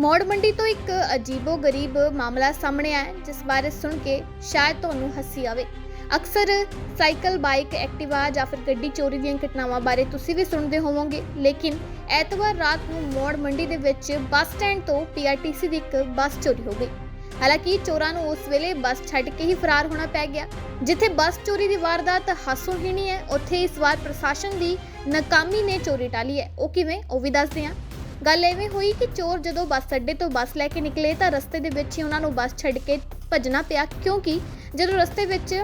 ਮੌੜ ਮੰਡੀ ਤੋਂ ਇੱਕ ਅਜੀਬੋ ਗਰੀਬ ਮਾਮਲਾ ਸਾਹਮਣੇ ਆਇਆ ਜਿਸ ਬਾਰੇ ਸੁਣ ਕੇ ਸ਼ਾਇਦ ਤੁਹਾਨੂੰ ਹੱਸੀ ਆਵੇ। ਅਕਸਰ ਸਾਈਕਲ, ਬਾਈਕ, ਐਕਟਿਵਾ ਜਾਂ ਫਿਰ ਗੱਡੀ ਚੋਰੀ ਦੀਆਂ ਘਟਨਾਵਾਂ ਬਾਰੇ ਤੁਸੀਂ ਵੀ ਸੁਣਦੇ ਹੋਵੋਗੇ, ਲੇਕਿਨ ਐਤਵਾਰ ਰਾਤ ਨੂੰ ਮੌੜ ਮੰਡੀ ਦੇ ਵਿੱਚ ਬੱਸ ਸਟੈਂਡ ਤੋਂ ਪੀਆਰਟੀਸੀ ਦੀ ਇੱਕ ਬੱਸ ਚੋਰੀ ਹੋ ਗਈ। ਹਾਲਾਂਕਿ ਚੋਰਾਂ ਨੂੰ ਉਸ ਵੇਲੇ ਬੱਸ ਛੱਡ ਕੇ ਹੀ ਫਰਾਰ ਹੋਣਾ ਪੈ ਗਿਆ, ਜਿੱਥੇ ਬੱਸ ਚੋਰੀ ਦੀ ਵਾਰਦਾਤ ਹਾਸੋਹੀਣੀ ਹੈ, ਉੱਥੇ ਇਸ ਵਾਰ ਪ੍ਰਸ਼ਾਸਨ ਦੀ ਨਾਕਾਮੀ ਨੇ ਚੋਰੀ ਟਾਲੀ ਹੈ। ਉਹ ਕਿਵੇਂ? ਉਹ ਵੀ ਦੱਸਦੇ ਹਾਂ। ਗੱਲ ਐਵੇਂ ਹੋਈ ਕਿ ਚੋਰ ਜਦੋਂ ਬੱਸ ਅੱਡੇ ਤੋਂ ਬੱਸ ਲੈ ਕੇ ਨਿਕਲੇ ਤਾਂ ਰਸਤੇ ਦੇ ਵਿੱਚ ਹੀ ਉਹਨਾਂ ਨੂੰ ਬੱਸ ਛੱਡ ਕੇ ਭੱਜਣਾ ਪਿਆ, ਕਿਉਂਕਿ ਜਦੋਂ ਰਸਤੇ ਵਿੱਚ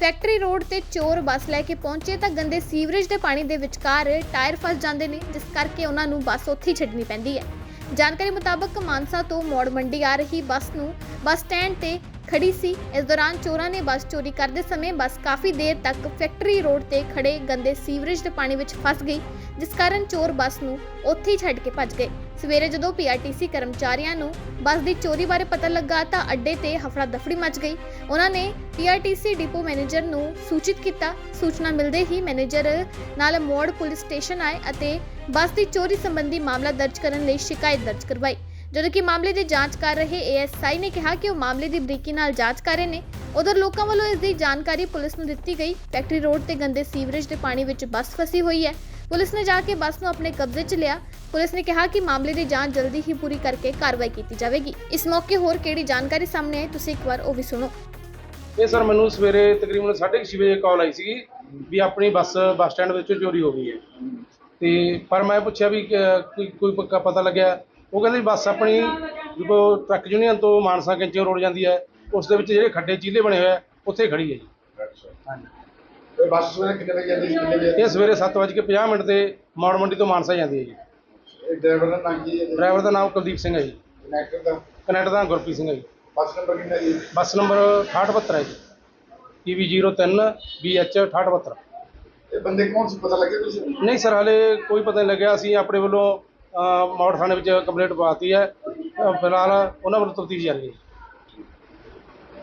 ਫੈਕਟਰੀ ਰੋਡ ਤੇ ਚੋਰ ਬੱਸ ਲੈ ਕੇ ਪਹੁੰਚੇ ਤਾਂ ਗੰਦੇ ਸੀਵਰੇਜ ਦੇ ਪਾਣੀ ਦੇ ਵਿਚਕਾਰ ਟਾਇਰ ਫਸ ਜਾਂਦੇ ਨੇ, ਜਿਸ ਕਰਕੇ ਉਹਨਾਂ ਨੂੰ ਬੱਸ ਉੱਥੇ ਹੀ ਛੱਡਣੀ ਪੈਂਦੀ ਹੈ। ਜਾਣਕਾਰੀ ਮੁਤਾਬਕ ਮਾਨਸਾ ਤੋਂ ਮੌੜ ਮੰਡੀ ਆ ਰਹੀ ਬੱਸ ਨੂੰ ਬੱਸ ਸਟੈਂਡ ਤੇ ਖੜੀ ਸੀ। ਇਸ ਦੌਰਾਨ ਚੋਰਾਂ ਨੇ ਬੱਸ ਚੋਰੀ ਕਰਦੇ ਸਮੇਂ ਬੱਸ ਕਾਫੀ ਦੇਰ ਤੱਕ ਫੈਕਟਰੀ ਰੋਡ ਤੇ ਖੜੇ ਗੰਦੇ ਸੀਵਰੇਜ ਦੇ ਪਾਣੀ ਵਿੱਚ ਫਸ ਗਈ, ਜਿਸ ਕਾਰਨ ਚੋਰ ਬੱਸ ਨੂੰ ਉੱਥੇ ਹੀ ਛੱਡ ਕੇ ਭੱਜ ਗਏ। ਸਵੇਰੇ ਜਦੋਂ ਪੀਆਰਟੀਸੀ ਕਰਮਚਾਰੀਆਂ ਨੂੰ ਬੱਸ ਦੀ ਚੋਰੀ ਬਾਰੇ ਪਤਾ ਲੱਗਾ ਤਾਂ ਅੱਡੇ ਤੇ ਹਫੜਾ ਦਫੜੀ ਮਚ ਗਈ। ਉਹਨਾਂ ਨੇ ਪੀਆਰਟੀਸੀ ਡਿਪੋ ਮੈਨੇਜਰ ਨੂੰ ਸੂਚਿਤ ਕੀਤਾ। ਸੂਚਨਾ ਮਿਲਦੇ ਹੀ ਮੈਨੇਜਰ ਨਾਲ ਮੋੜ ਪੁਲਿਸ ਸਟੇਸ਼ਨ ਆਏ ਅਤੇ ਬੱਸ ਦੀ ਚੋਰੀ ਸੰਬੰਧੀ ਮਾਮਲਾ ਦਰਜ ਕਰਨ ਲਈ ਸ਼ਿਕਾਇਤ ਦਰਜ ਕਰਵਾਈ। ਜਦੋਂ ਕਿ ਮਾਮਲੇ ਦੀ ਜਾਂਚ ਕਰ ਰਹੇ ਏਐਸਆਈ ਨੇ ਕਿਹਾ ਕਿ ਉਹ ਮਾਮਲੇ ਦੀ ਬਰੀਕੀ ਨਾਲ ਜਾਂਚ ਕਰ ਰਹੇ ਨੇ। ਉਧਰ ਲੋਕਾਂ ਵੱਲੋਂ ਇਸ ਦੀ ਜਾਣਕਾਰੀ ਪੁਲਿਸ ਨੂੰ ਦਿੱਤੀ ਗਈ। ਫੈਕਟਰੀ ਰੋਡ ਤੇ ਗੰਦੇ ਸੀਵਰੇਜ ਦੇ ਪਾਣੀ ਵਿੱਚ ਬੱਸ ਫਸੀ ਹੋਈ ਹੈ। ਪੁਲਿਸ ਨੇ ਜਾ ਕੇ ਬੱਸ ਨੂੰ ਆਪਣੇ ਕਬਜ਼ੇ 'ਚ ਲਿਆ। ਪੁਲਿਸ ਨੇ ਕਿਹਾ ਕਿ ਮਾਮਲੇ ਦੀ ਜਾਂਚ ਜਲਦੀ ਹੀ ਪੂਰੀ ਕਰਕੇ ਕਾਰਵਾਈ ਕੀਤੀ ਜਾਵੇਗੀ। ਇਸ ਮੌਕੇ ਹੋਰ ਕਿਹੜੀ ਜਾਣਕਾਰੀ ਸਾਹਮਣੇ ਆਈ, ਤੁਸੀਂ ਇੱਕ ਵਾਰ ਉਹ ਵੀ ਸੁਣੋ। ਇਹ ਸਰ ਮੈਨੂੰ ਸਵੇਰੇ ਤਕਰੀਬਨ 6:30 ਵਜੇ ਕਾਲ ਆਈ ਸੀਗੀ ਵੀ ਆਪਣੀ ਬੱਸ ਬੱਸ ਸਟੈਂਡ ਵਿੱਚੋਂ ਚੋਰੀ ਹੋ ਗਈ ਹੈ। ਤੇ ਪਰ ਮੈਂ ਪੁੱਛਿਆ ਵੀ ਕੋਈ ਕੋਈ ਪੱਕਾ ਪਤਾ ਲੱਗਿਆ? ਉਹ ਕਹਿੰਦੇ ਬੱਸ ਆਪਣੀ ਜਦੋਂ ਟਰੱਕ ਯੂਨੀਅਨ ਤੋਂ ਮਾਨਸਾ ਕੈਂਚੇ ਰੋਡ ਜਾਂਦੀ ਹੈ ਉਸ ਦੇ ਵਿੱਚ ਜਿਹੜੇ ਖੱਡੇ ਚੀਲੇ ਬਣੇ ਹੋਏ ਆ ਉੱਥੇ ਖੜੀ ਹੈ ਜੀ। ਅੱਛਾ। ਹਾਂਜੀ ਤੇ ਬੱਸ ਸਵੇਰੇ ਕਿੰਨੇ ਵਜੇ ਜਾਂਦੀ ਸੀ ਕਿੰਨੇ ਵਜੇ ਇਹ ਸਵੇਰੇ 7:50 ਮਿੰਟ ਤੇ ਮੌੜ ਮੰਡੀ ਤੋਂ ਮਾਨਸਾ ਜਾਂਦੀ ਹੈ ਜੀ। ਇਹ ਡਰਾਈਵਰ ਦਾ ਨਾਮ ਕੀ ਹੈ ਡਰਾਈਵਰ ਦਾ ਨਾਮ ਕੁਲਦੀਪ ਸਿੰਘ ਹੈ ਜੀ। ਕਨੈਕਟਰ ਦਾ? ਕਨੈਕਟਰ ਦਾ ਗੁਰਪ੍ਰੀਤ ਸਿੰਘ ਹੈ ਜੀ। ਬੱਸ ਨੰਬਰ ਕਿੰਨਾ ਜੀ? ਬੱਸ ਨੰਬਰ 6872 ਹੈ ਜੀ। PV03 BH 6872 ਇਹ ਬੰਦੇ ਕੌਣ ਸੀ? ਪਤਾ ਲੱਗਿਆ ਕੁਝ ਨਹੀਂ ਸਰ ਹਲੇ ਕੋਈ ਪਤਾ ਨਹੀਂ ਲੱਗਿਆ। ਅਸੀਂ ਆਪਣੇ ਵੱਲੋਂ ਮੌੜ ਥਾਣੇ ਵਿੱਚ ਕੰਪਲੇਂਟ ਪਾਤੀ ਹੈ। ਫਿਲਹਾਲ ਉਹਨਾਂ ਵੱਲੋਂ ਤਫਤੀਸ਼ ਜਾਰੀ ਹੈ।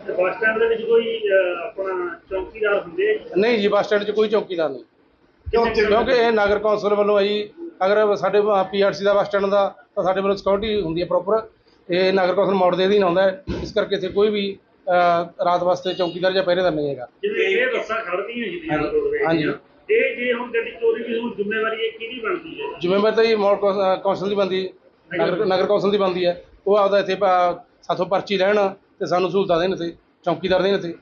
ਤੇ ਬੱਸ ਸਟੈਂਡ ਦੇ ਵਿੱਚ ਕੋਈ ਅਹ, ਆਪਣਾ ਚੌਕੀਦਾਰ ਹੁੰਦੇ ਆ ਜੀ? ਨਹੀਂ ਜੀ ਬੱਸ ਸਟੈਂਡ 'ਚ ਕੋਈ ਚੌਕੀਦਾਰ ਨਹੀਂ। ਕਿਉਂ ਕਿਉਂਕਿ ਇਹ ਨਗਰ ਕੌਂਸਲ ਵੱਲੋਂ ਹੈ ਜੀ ਅਗਰ ਸਾਡੇ ਪੀਆਰਸੀ ਦਾ ਬੱਸ ਸਟੈਂਡ ਦਾ ਤਾਂ ਸਾਡੇ ਵੱਲੋਂ ਸਿਕਿਉਰਿਟੀ ਹੁੰਦੀ ਹੈ ਪ੍ਰੋਪਰ ਇਹ ਨਗਰ ਕੌਂਸਲ ਮੌੜ ਦੇ ਅਧੀਨ ਆਉਂਦਾ ਹੈ। ਇਸ ਕਰਕੇ ਇੱਥੇ ਕੋਈ ਵੀ ਰਾਤ ਵਾਸਤੇ ਚੌਕੀਦਾਰ ਜਾਂ ਪਹਿਰੇਦਾਰ ਨਹੀਂ ਹੈਗਾ। ਜਿਵੇਂ ਇਹ ਬੱਸਾਂ ਖੜਦੀਆਂ ਜੀ ਰੋਡਵੇਜ਼ ਹਾਂਜੀ। ਦੀਆਂ। ਇਹ ਜੇ ਹੁਣ ਗੱਡੀ ਚੋਰੀ ਦੀ ਹੁਣ ਜ਼ਿੰਮੇਵਾਰੀ ਇਹ ਕਿਹਦੀ ਬਣਦੀ ਹੈ? ਜ਼ਿੰਮੇਵਾਰੀ ਤਾਂ ਜੀ ਕੌਂਸ- ਅਹ, ਕੌਂਸਲ ਦੀ ਬਣਦੀ ਨਗਰ ਨਗਰ ਕੌਂਸਲ। ਦੀ ਬਣਦੀ ਹੈ। ਉਹ ਆਪਦਾ ਇੱਥੇ ਪ- ਸਾਥੋਂ ਪਰਚੀ ਲੈਣ ਤੇ ਸਾਨੂੰ ਸਹੂਲਤਾਂ ਦੇਣ ਤੇ ਚੌਕੀਦਾਰ ਦੇਣ ਤੇ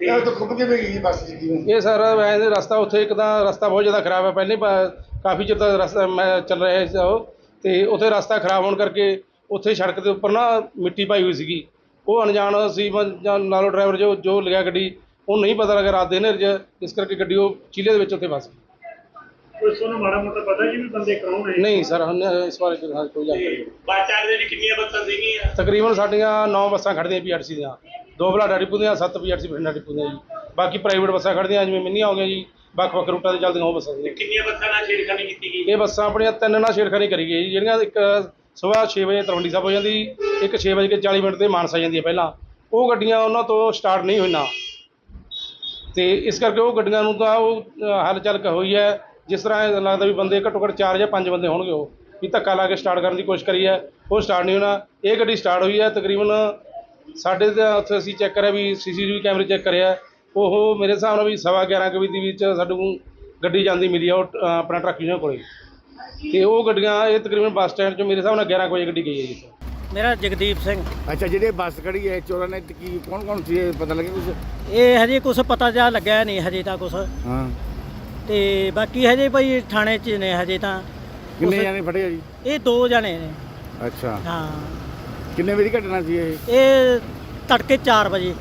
ਇਹ ਤਾਂ ਖੁੱਬ ਕੇ ਗਈ ਬੱਸ ਜੀ ਇਹ ਸਰ ਵੈਸੇ ਰਸਤਾ ਉੱਥੇ ਇੱਕ ਤਾਂ ਰਸਤਾ ਬਹੁਤ ਜ਼ਿਆਦਾ ਖਰਾਬ ਹੈ। ਪਹਿਲੇ ਪ- ਕਾਫੀ ਚਿਰ ਤੱਕ ਰਸਤਾ ਮੈਂ ਚੱਲ ਰਿਹਾ ਸੀ ਉਹ। ਤੇ ਉੱਥੇ ਰਸਤਾ ਖਰਾਬ ਹੋਣ ਕਰਕੇ ਉੱਥੇ ਸੜਕ ਦੇ ਉੱਪਰ ਨਾ ਮਿੱਟੀ ਪਾਈ ਹੋਈ ਸੀਗੀ। ਉਹ ਅਣਜਾਣ ਸੀ ਮ- ਜਾਂ ਨਾਲੋਂ ਡਰਾਈਵਰ ਜੋ ਜੋ ਲਿਆ ਗੱਡੀ ਉਹ ਨਹੀਂ ਪਤਾ ਲੱਗਾ ਰਾਤ ਦੇ ਹਨੇਰੇ 'ਚ ਇਸ ਕਰਕੇ ਗੱਡੀ ਉਹ ਚੀਲੇ ਦੇ ਵਿੱਚ ਉੱਥੇ ਫਸ ਗਈ। ਕੋਈ ਤੁਹਾਨੂੰ ਮਾੜਾ ਮੋਟਾ ਪਤਾ ਜੀ ਵੀ ਬੰਦੇ ਕੌਣ ਹੈ ਨਹੀਂ ਸਰ ਹੁਣ ਇਸ ਬਾਰੇ ਕੋਈ ਕੋਈ ਜਾਣਕਾਰੀ ਨਹੀਂ। ਬੱਸ ਸਟੈਂਡ ਦੇ ਵਿੱਚ ਕਿੰਨੀਆਂ ਬੱਸਾਂ ਸੀਗੀਆਂ? ਤਕਰੀਬਨ ਸਾਡੀਆਂ 9 ਬੱਸਾਂ ਖੜਦੀਆਂ ਪੀਆਰਸੀ ਦੀਆਂ। ਦੋ ਬਲਾਡਾ ਡਿਪੂ ਦੀਆਂ 7 ਪੀਆਰਸੀ ਬਠਿੰਡਾ ਡਿਪੂ ਦੀਆਂ ਜੀ। ਬਾਕੀ ਪ੍ਰਾਈਵੇਟ ਬੱਸਾਂ ਖੜਦੀਆਂ ਜਿਵੇਂ ਮਿੰਨੀਆਂ ਹੋ ਗਈਆਂ ਜੀ। ਵੱਖ ਵੱਖ ਰੂਟਾਂ ਤੇ ਚੱਲਦੀਆਂ ਉਹ ਬੱਸਾਂ ਦੀਆਂ ਕਿੰਨੀਆਂ ਬੱਸਾਂ ਨਾਲ ਛੇੜਖਾਨੀ ਕੀਤੀ ਗਈ? ਇਹ ਬੱਸਾਂ ਆਪਣੀਆਂ ਤਿੰਨ ਨਾਲ ਛੇੜਖਾਨੀ ਕਰੀ ਗਈ ਜੀ ਜਿਹੜੀਆਂ ਇੱਕ ਸਵੇਰ 6 ਵਜੇ ਤਲਵੰਡੀ ਸਾਹਿਬ ਹੋ ਜਾਂਦੀ ਇੱਕ 6 ਵਜੇ ਕੇ 40 ਮਿੰਟ ਤੇ ਮਾਨਸਾ ਜਾਂਦੀ ਹੈ ਪਹਿਲਾਂ। ਉਹ ਗੱਡੀਆਂ ਉਹਨਾਂ ਤੋਂ ਸਟਾਰਟ ਨਹੀਂ ਹੋਈਆਂ। ਤੇ ਇਸ ਕਰਕੇ ਉਹ ਗੱਡੀਆਂ ਨੂੰ ਤਾਂ ਉਹ ਅ, ਹਲਚਲ ਕ ਹੋਈ ਹੈ। ਜਿਸ ਤਰ੍ਹਾਂ ਲੱਗਦਾ ਵੀ ਬੰਦੇ ਘੱਟੋ ਘੱਟ 4 ਜਾਂ 5 ਬੰਦੇ ਹੋਣਗੇ ਉਹ ਵੀ ਧੱਕਾ ਲਾ ਕੇ ਸਟਾਰਟ ਕਰਨ ਦੀ ਕੋਸ਼ਿਸ਼ ਕਰੀ ਹੈ। ਉਹ ਸਟਾਰਟ ਨਹੀਂ ਹੋਣਾ। ਇਹ ਗੱਡੀ ਸਟਾਰਟ ਹੋਈ ਹੈ ਤਕਰੀਬਨ ਸਾਡੇ ਤਾਂ ਉੱਥੇ ਅਸੀਂ ਚੈੱਕ ਕਰਿਆ ਵੀ ਸੀਸੀਟੀਵੀ ਕੈਮਰੇ ਚੈੱਕ ਕਰਿਆ। ਉਹ ਮੇਰੇ ਹਿਸਾਬ ਨਾਲ ਵੀ ਸਵਾ 11 ਕੁ ਵਜੇ ਦੇ ਵਿੱਚ ਸਾਨੂੰ ਗੱਡੀ ਜਾਂਦੀ ਮਿਲੀ ਆ ਉਹ ਅ, ਆਪਣਾ ਟਰੱਕ ਯੂਨੀਅਨ ਕੋਲੇ। ਤੇ ਉਹ ਗੱਡੀਆਂ ਇਹ ਤਕਰੀਬਨ ਬੱਸ ਸਟੈਂਡ 'ਚੋਂ ਮੇਰੇ ਹਿਸਾਬ ਨਾਲ 11 ਕੁ ਵਜੇ ਗੱਡੀ ਗਈ ਹੈ ਜੀ। ਮੇਰਾ ਜਗਦੀਪ ਸਿੰਘ। ਅੱਛਾ ਜਿਹੜੇ ਬੱਸ ਖੜੀ ਹੈ ਚੋਰਾਂ ਨੇ ਤੇ ਕੀ ਕੌਣ ਕੌਣ ਸੀ? ਇਹ ਪਤਾ ਲੱਗਿਆ ਕੁਝ ਇਹ ਹਜੇ ਕੁਝ ਪਤਾ ਜਾ ਲੱਗਿਆ ਨਹੀਂ ਹਜੇ ਤਾਂ ਕੁਝ ਹਾਂ। ਤੇ ਬਾਕੀ ਹਜੇ ਭਾਈ ਥਾਣੇ 'ਚ ਨੇ ਹਜੇ ਤਾਂ। ਕਿੰਨੇ ਜਾਣੇ ਫੜੇ ਆ ਜੀ? ਇਹ ਦੋ ਜਣੇ ਨੇ। ਅੱਛਾ। ਹਾਂ। ਕਿੰਨੇ ਵਜੇ ਘਟਨਾ ਸੀ ਇਹ? ਇਹ ਤੜਕੇ 4 ਵਜੇ।